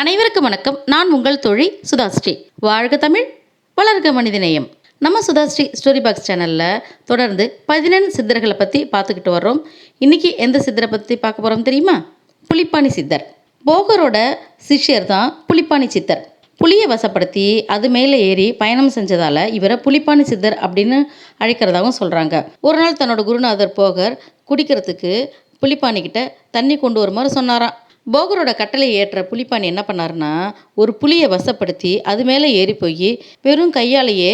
அனைவருக்கும் வணக்கம். நான் உங்கள் தோழி சுதாஸ்ரீ. வாழ்க தமிழ் வளர்க மனிதநேயம். நம்ம சுதாஸ்ரீ ஸ்டோரி பாக்ஸ் சேனலில் தொடர்ந்து பதினெண் சித்தர்களை பற்றி பார்த்துக்கிட்டு வர்றோம். இன்றைக்கி எந்த சித்தரை பற்றி பார்க்க போகிறோம் தெரியுமா? புலிப்பாணி சித்தர். போகரோட சிஷ்யர் தான் புலிப்பாணி சித்தர். புலியை வசப்படுத்தி அது மேலே ஏறி பயணம் செஞ்சதால் இவரை புலிப்பாணி சித்தர் அப்படின்னு அழைக்கிறதாகவும் சொல்கிறாங்க ஒரு நாள் தன்னோட குருநாதர் போகர் குடிக்கிறதுக்கு புலிப்பாணிக்கிட்ட தண்ணி கொண்டு வருமாறு சொன்னாராம். போகரோட கட்டளை ஏற்ற புலிப்பாணி என்ன பண்ணாருன்னா ஒரு புளியை வசப்படுத்தி அது மேலே ஏறி போய் வெறும் கையாலேயே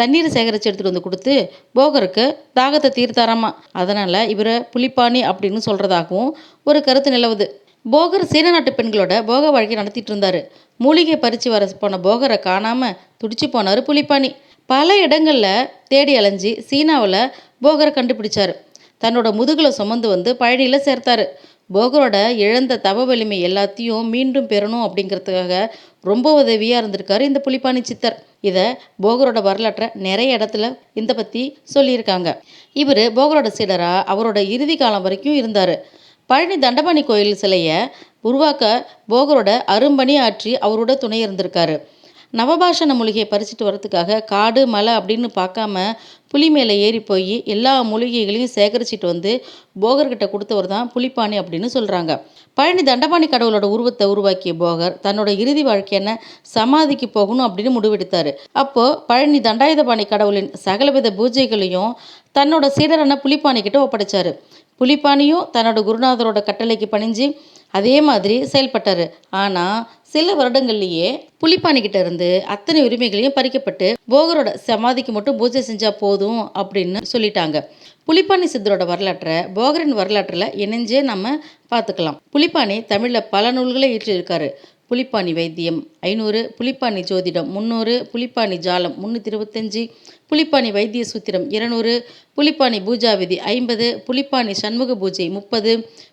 தண்ணீரை சேகரித்து எடுத்துகிட்டு வந்து கொடுத்து போகருக்கு தாகத்தை தீர்த்தாராமா. அதனால் இவரை புலிப்பாணி அப்படின்னு சொல்கிறதாகவும் ஒரு கருத்து நிலவுது. போகர் சீன நாட்டு பெண்களோட போக வாழ்க்கை நடத்திட்டு இருந்தார். மூலிகை பறித்து வர போன போகரை காணாமல் துடிச்சு போனார் புலிப்பாணி. பல இடங்களில் தேடி அலைஞ்சி சீனாவில் போகரை கண்டுபிடிச்சார். தன்னோட முதுகில் சுமந்து வந்து பழனியில் சேர்த்தாரு. போகரோட இழந்த தவ வலிமை எல்லாத்தையும் மீண்டும் பெறணும் அப்படிங்கிறதுக்காக ரொம்ப உதவியாக இருந்திருக்காரு இந்த புலிப்பாணி சித்தர். இதை போகரோட வரலாற்றை நிறைய இடத்துல இந்த பற்றி சொல்லியிருக்காங்க. இவர் போகரோட சீடராக அவரோட இறுதி காலம் வரைக்கும் இருந்தார். பழனி தண்டபாணி கோயில் சிலையை உருவாக்க போகரோட அரும்பணி ஆற்றி அவரோட துணை இருந்திருக்காரு. நவபாஷண மூலிகையை பறிச்சுட்டு வரதுக்காக காடு மலை அப்படின்னு பார்க்காம புலி மேலே ஏறி போய் எல்லா மூலிகைகளையும் சேகரிச்சிட்டு வந்து போகர்கிட்ட கொடுத்தவர் தான் புலிப்பாணி அப்படின்னு சொல்கிறாங்க பழனி தண்டபாணி கடவுளோட உருவத்தை உருவாக்கிய போகர் தன்னோட இறுதி வாழ்க்கையான சமாதிக்கு போகணும் அப்படின்னு முடிவெடுத்தார். அப்போது பழனி தண்டாயுதபாணி கடவுளின் சகலவித பூஜைகளையும் தன்னோட சீடரான புலிப்பாணி கிட்ட ஒப்படைச்சார். புலிப்பாணியும் தன்னோட குருநாதரோட கட்டளைக்கு பணிஞ்சு அதே மாதிரி செயல்பட்டார். ஆனால் சில வருடங்கள்லேயே புலிப்பாணிக்கிட்ட இருந்து அத்தனை உரிமைகளையும் பறிக்கப்பட்டு போகரோட சமாதிக்கு மட்டும் பூஜை செஞ்சால் போதும் அப்படின்னு சொல்லிட்டாங்க. புலிப்பாணி சித்தரோட வரலாற்றை போகரின் வரலாற்றில் இணைஞ்சே நம்ம பார்த்துக்கலாம். புலிப்பாணி தமிழில் பல நூல்களை இயற்றியிருக்காரு. புலிப்பாணி வைத்தியம் ஐநூறு புலிப்பாணி ஜோதிடம் முந்நூறு புலிப்பாணி ஜாலம் முந்நூற்றி இருபத்தஞ்சி புலிப்பாணி வைத்திய சூத்திரம் இருநூறு புலிப்பாணி பூஜா விதி ஐம்பது புலிப்பாணி சண்முக பூஜை முப்பது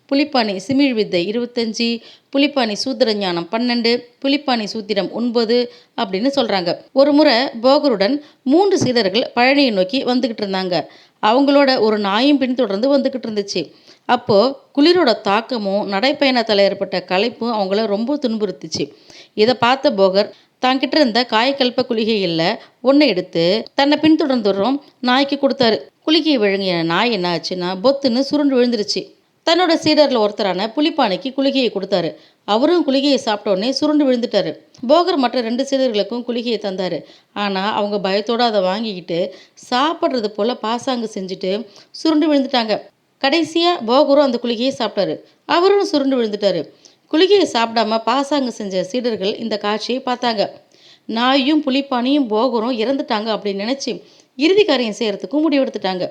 புலிப்பாணி சிமிழ் வித்தை இருபத்தஞ்சி புலிப்பாணி சூத்திர ஞானம் பன்னெண்டு புலிப்பாணி சூத்திரம் ஒன்பது அப்படின்னு சொல்கிறாங்க ஒரு முறை போகருடன் மூன்று சீடர்கள் பழனியை நோக்கி வந்துக்கிட்டு இருந்தாங்க. அவங்களோட ஒரு நாயும் பின்தொடர்ந்து வந்துக்கிட்டு இருந்துச்சு. அப்போது குளிரோட தாக்கமும் நடைப்பயணத்தில் ஏற்பட்ட களைப்பும் அவங்கள ரொம்ப துன்புறுத்துச்சு. இதை பார்த்த போகர் தாங்கிட்ட இருந்த காயக்கல்ப குளிகையில் ஒன்று எடுத்து தன்னை பின்தொடர்ந்து வரும் நாய்க்கு கொடுத்தாரு. குளிகையை விழுங்கிய நாய் என்ன ஆச்சுன்னா பொத்துன்னு சுருண்டு விழுந்துருச்சு. தன்னோட சீடரில் ஒருத்தரான புலிப்பானைக்கு குளிகையை கொடுத்தாரு. அவரும் குளிகையை சாப்பிட்டோடனே சுருண்டு விழுந்துட்டாரு. போகர் மற்ற ரெண்டு சீடர்களுக்கும் குளிகையை தந்தார். ஆனால் அவங்க பயத்தோடு அதை வாங்கிக்கிட்டு சாப்பிட்றது போல் பாசாங்கு செஞ்சுட்டு சுருண்டு விழுந்துட்டாங்க. கடைசியாக போகரும் அந்த குளிகையை சாப்பிட்டாரு. அவரும் சுருண்டு விழுந்துட்டாரு. குளிகையை சாப்பிடாம பாசாங்கு செஞ்ச சீடர்கள் இந்த காட்சியை பார்த்தாங்க. நாயும் புலிப்பானியும் போகரும் இறந்துட்டாங்க அப்படின்னு நினச்சி இறுதி காரியம் செய்கிறதுக்கும் முடிவெடுத்துட்டாங்க.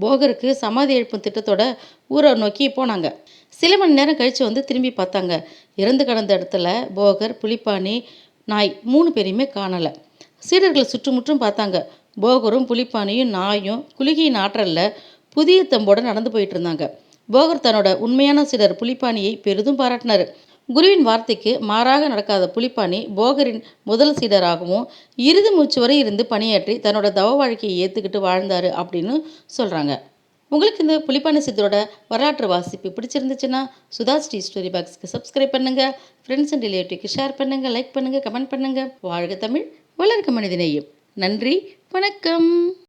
போகருக்கு சமாதி எழுப்பும் திட்டத்தோட ஊரை நோக்கி போனாங்க. சில மணி நேரம் கழித்து வந்து திரும்பி பார்த்தாங்க. இறந்து கிடந்த இடத்துல போகர் புலிப்பானி நாய் மூணு பேரையுமே காணலை. சீடர்கள் சுற்றுமுற்றும் பார்த்தாங்க. போகரும் புலிப்பானியும் நாயும் குலுகியின் ஆற்றலில் புதிய தம்போடு நடந்து போயிட்டு இருந்தாங்க. போகர் தன்னோட உண்மையான சிலர் புலிப்பானியை பெரிதும் பாராட்டினார். குருவின் வார்த்தைக்கு மாறாக நடக்காத புலிப்பாணி போகரின் முதல் சீடராகவும் இறுதி மூச்சு வரை இருந்து பணியாற்றி தன்னோட தவ வாழ்க்கையை ஏற்றுக்கிட்டு வாழ்ந்தார் அப்படின்னு சொல்கிறாங்க உங்களுக்கு இந்த புலிப்பாணி சித்தரோட வரலாற்று வாசிப்பு பிடிச்சிருந்துச்சுன்னா சுதா ஸ்ரீ ஸ்டோரி பாக்ஸ்க்கு சப்ஸ்கிரைப் பண்ணுங்கள் ஃப்ரெண்ட்ஸ் அண்ட் ரிலேட்டிவ்க்கு ஷேர் பண்ணுங்கள் லைக் பண்ணுங்கள் கமெண்ட் பண்ணுங்கள் வாழ்க தமிழ் வளர்க்க மனிதநேயம். நன்றி வணக்கம்.